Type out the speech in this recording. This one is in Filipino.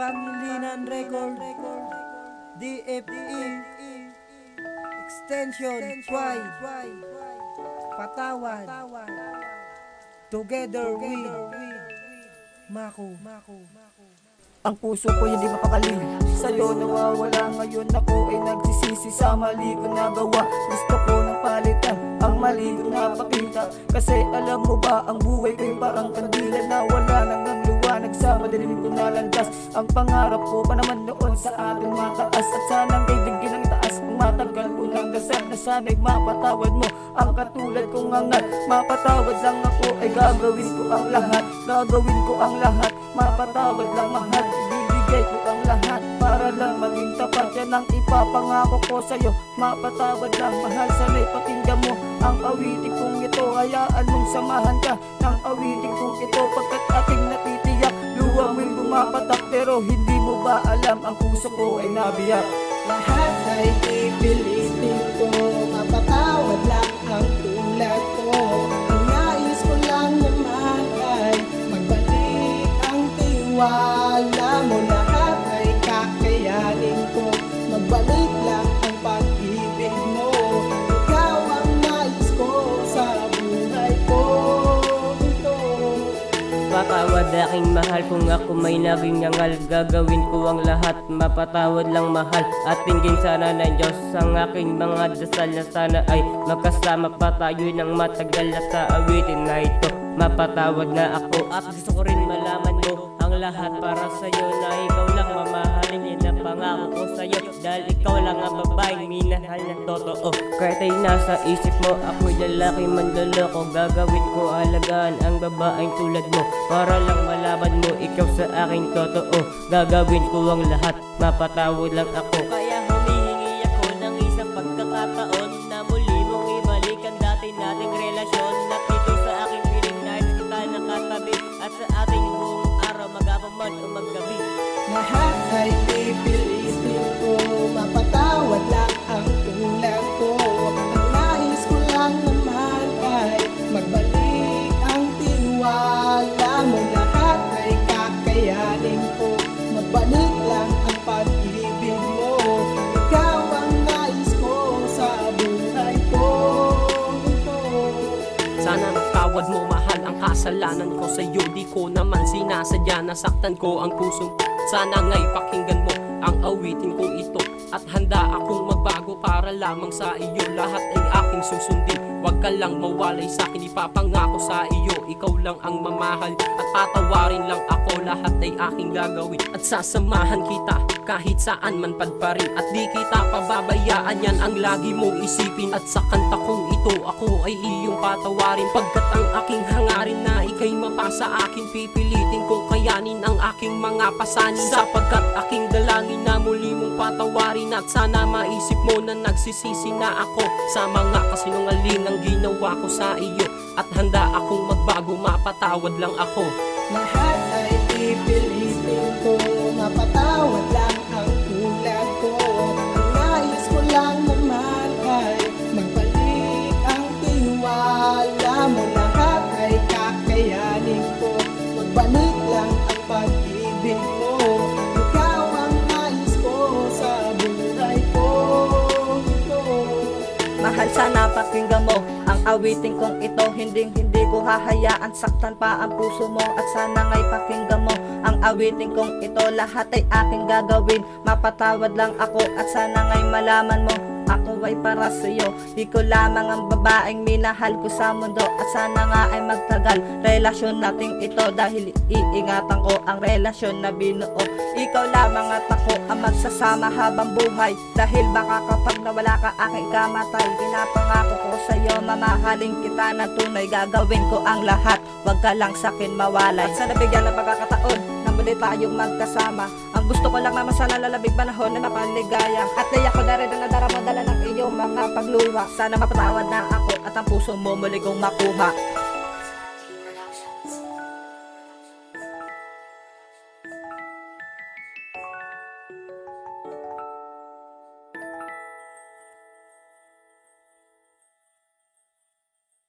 Pangilinan Record. DFE Extension Y. Patawan Together we Mako. Ang puso ko hindi mapakali Sa'yo nawawala ngayon ako ay nagsisisi sa mali ko nagawa. Gusto ko ng palitan ang mali ko napakita. Kasi alam mo ba ang buhay ko'y parang kandila na wala madilim ko nalandas Ang pangarap ko pa naman noon sa ating mataas. At sanang kaidigin ang taas Ang matagal ko ng dasal na sana'y mapatawad mo. Ang katulad kong angat Mapatawad lang ako ay gagawin ko ang lahat. Gagawin ko ang lahat Mapatawad lang mahal. Bibigay ko ang lahat Para lang maging tapat. Yan ang ipapangako ko sa'yo Mapatawad lang mahal. Sana'y pakinggan mo Ang awitin kong ito Hayaan mong samahan ka Ng awitin kong ito. Pagkat natitiyak Bumapatak Pero hindi mo ba alam Ang puso ko ay nabiyak Lahat ay pipilitin ko Mapatawad lang ang tulad ko. Ang nais ko lang naman ay Magbalik ang tiwala mo. Lahat ay kakayanin ko aking mahal. Kung ako may naging ngangal Gagawin ko ang lahat, mapatawad lang mahal. At tingin sana ng Diyos ang aking mga dasal Na sana ay magkasama pa tayo ng matagal. At sa awitin na ito, mapatawad na ako. At gusto ko rin malaman mo ang lahat para sa'yo Na ikaw lang mamahalin, yan ang pangako ko sa'yo Dahil ikaw lang ang babaeng minahal na totoo. Kahit ay nasa isip mo, ako'y lalaki manloloko Gagawin ko alagaan ang babaeng tulad mo Para lang malaman mo, ikaw sa aking totoo. Gagawin ko ang lahat, mapatawad lang ako Magbalik lang ang pag-ibig mo. Ikaw ang nais buhay ko. Ito Sana magtawad mo mahal ang kasalanan ko sa iyo Di ko naman sinasadya nasaktan ko ang puso. Sana nga'y pakinggan mo ang awitin kong ito. At handa akong magbago para lamang sa iyo. Lahat ay aking susundin. Huwag ka lang mawalay sa akin. Ipapangako sa iyo. Ikaw lang ang mamahal At patawarin lang ako. Lahat ay aking gagawin At sasamahan kita kahit saan man padparin. At di kita pababayaan. Yan ang lagi mong isipin. At sa kanta kong ito ako ay iyong patawarin. Pagkat ang aking hangarin na ikay mapasa akin Pipilitin kong kayanin ang aking mga pasanin. Sapagkat aking dalangin na muli mong patawarin At sana maisip mo na nagsisisi na ako Sa mga kasinungaling ang ginawa ko sa iyo. At handa akong magbago mapatawad lang ako. Lahat ay pipilitin sana pakinggan mo Ang awitin kong ito Hindi hindi ko hahayaan. Saktan pa ang puso mo At sana nga'y pakinggan mo. Ang awitin kong ito Lahat ay aking gagawin. Mapatawad lang ako At sana nga'y malaman mo ay para sa'yo. Di ko lamang ang babaeng minahal ko sa mundo At sana nga ay magtagal. Relasyon nating ito Dahil iingatan ko ang relasyon na binuo. Ikaw lamang at ako ang magsasama habang buhay. Dahil baka kapag nawala ka aking kamatay Pinapangako ko sa'yo mamahalin kita na tunay Gagawin ko ang lahat. Huwag ka lang sa'kin mawalay. At bigyan ng pagkakataon na muli tayong magkasama Ang gusto ko lang naman sana lalabig panahon na napaligaya At naiyak ko na rin na nadarama dala ng iyong mga pagluha. Sana mapatawad na ako at ang puso mo muli kong makuha